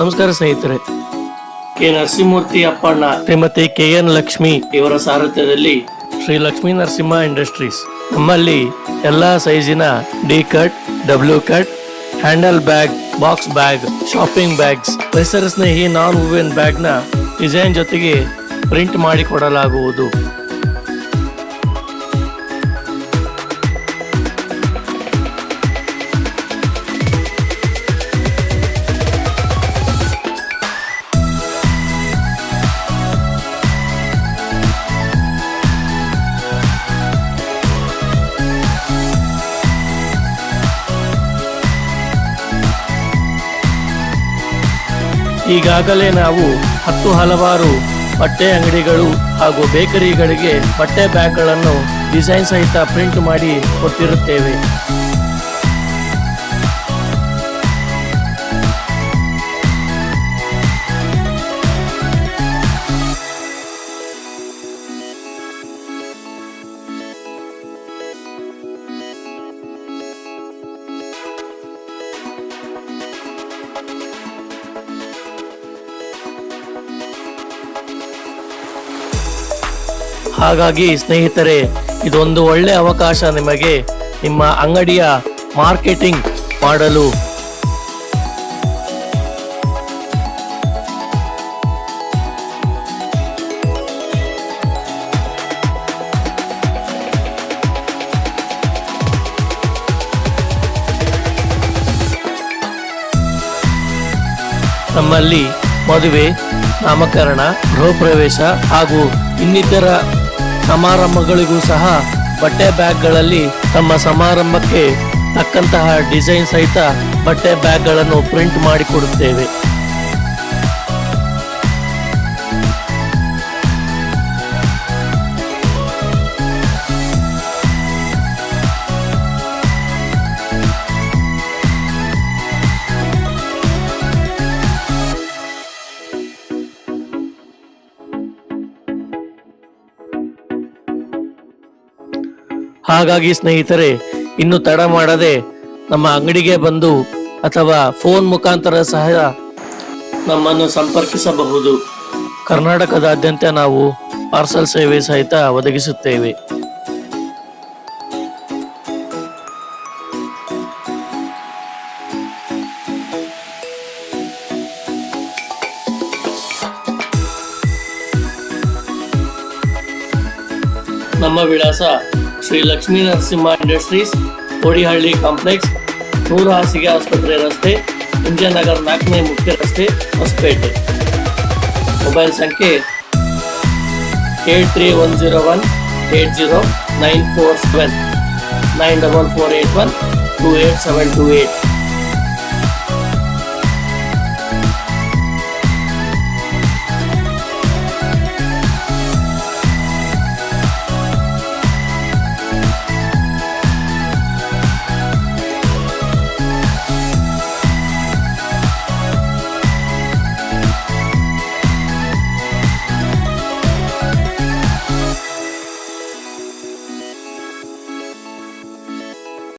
ನಮಸ್ಕಾರ ಸ್ನೇಹಿತರೆ. K Narasimhamurthy Appanna Shrimati K N Lakshmi ಇವರ ಸಾರಥ್ಯದಲ್ಲಿ ಶ್ರೀ ಲಕ್ಷ್ಮೀ ನರಸಿಂಹ ಇಂಡಸ್ಟ್ರೀಸ್. ನಮ್ಮಲ್ಲಿ ಎಲ್ಲಾ ಸೈಜಿನ D cut, W cut, handle bag, box bag, shopping bags, ಪರಿಸರ ಸ್ನೇಹಿ ನಾನ್ ಹೂವಿನ ಬ್ಯಾಗ್ನ ಡಿಸೈನ್ ಜೊತೆಗೆ ಪ್ರಿಂಟ್ ಮಾಡಿ ಕೊಡಲಾಗುವುದು. ಈಗಾಗಲೇ ನಾವು ಹತ್ತು ಹಲವಾರು ಬಟ್ಟೆ ಅಂಗಡಿಗಳು ಹಾಗೂ ಬೇಕರಿಗಳಿಗೆ ಬಟ್ಟೆ ಬ್ಯಾಗ್ಗಳನ್ನು ಡಿಸೈನ್ ಸಹಿತ ಪ್ರಿಂಟ್ ಮಾಡಿ ಕೊಟ್ಟಿರುತ್ತೇವೆ. ಹಾಗಾಗಿ ಸ್ನೇಹಿತರೆ, ಇದೊಂದು ಒಳ್ಳೆ ಅವಕಾಶ ನಿಮಗೆ ನಿಮ್ಮ ಅಂಗಡಿಯ ಮಾರ್ಕೆಟಿಂಗ್ ಮಾಡಲು. ನಮ್ಮಲ್ಲಿ ಮದುವೆ, ನಾಮಕರಣ ಗೃಹ ಪ್ರವೇಶ ಹಾಗೂ ಇನ್ನಿತರ ಸಮಾರಂಭಗಳಿಗೂ ಸಹ ಬಟ್ಟೆ ಬ್ಯಾಗ್ಗಳಲ್ಲಿ ತಮ್ಮ ಸಮಾರಂಭಕ್ಕೆ ತಕ್ಕಂತಹ ಡಿಸೈನ್ ಸಹಿತ ಬಟ್ಟೆ ಬ್ಯಾಗ್ಗಳನ್ನು ಪ್ರಿಂಟ್ ಮಾಡಿಕೊಡುತ್ತೇವೆ. ಹಾಗಾಗಿ ಸ್ನೇಹಿತರೆ, ಇನ್ನು ತಡ ಮಾಡದೆ ನಮ್ಮ ಅಂಗಡಿಗೆ ಬಂದು ಅಥವಾ ಫೋನ್ ಮುಖಾಂತರ ಸಹ ನಮ್ಮನ್ನು ಸಂಪರ್ಕಿಸಬಹುದು. ಕರ್ನಾಟಕದಾದ್ಯಂತ ನಾವು ಪಾರ್ಸಲ್ ಸೇವೆ ಸಹಿತ ಒದಗಿಸುತ್ತೇವೆ. ನಮ್ಮ ವಿಳಾಸ ಶ್ರೀ ಲಕ್ಷ್ಮೀ ನರಸಿಂಹ ಇಂಡಸ್ಟ್ರೀಸ್, ಕೋಡಿಹಳ್ಳಿ ಕಾಂಪ್ಲೆಕ್ಸ್, ನೂರು ಹಾಸಿಗೆ ಆಸ್ಪತ್ರೆ ರಸ್ತೆ ಇಂಜಯನಗರ್ ನಾಲ್ಕನೇ ಮುಖ್ಯ ರಸ್ತೆ, ಹೊಸಪೇಟೆ. ಮೊಬೈಲ್ ಸಂಖ್ಯೆ eight three one zero one eight zero nine four seven, nine double four eight one two eight seven two eight.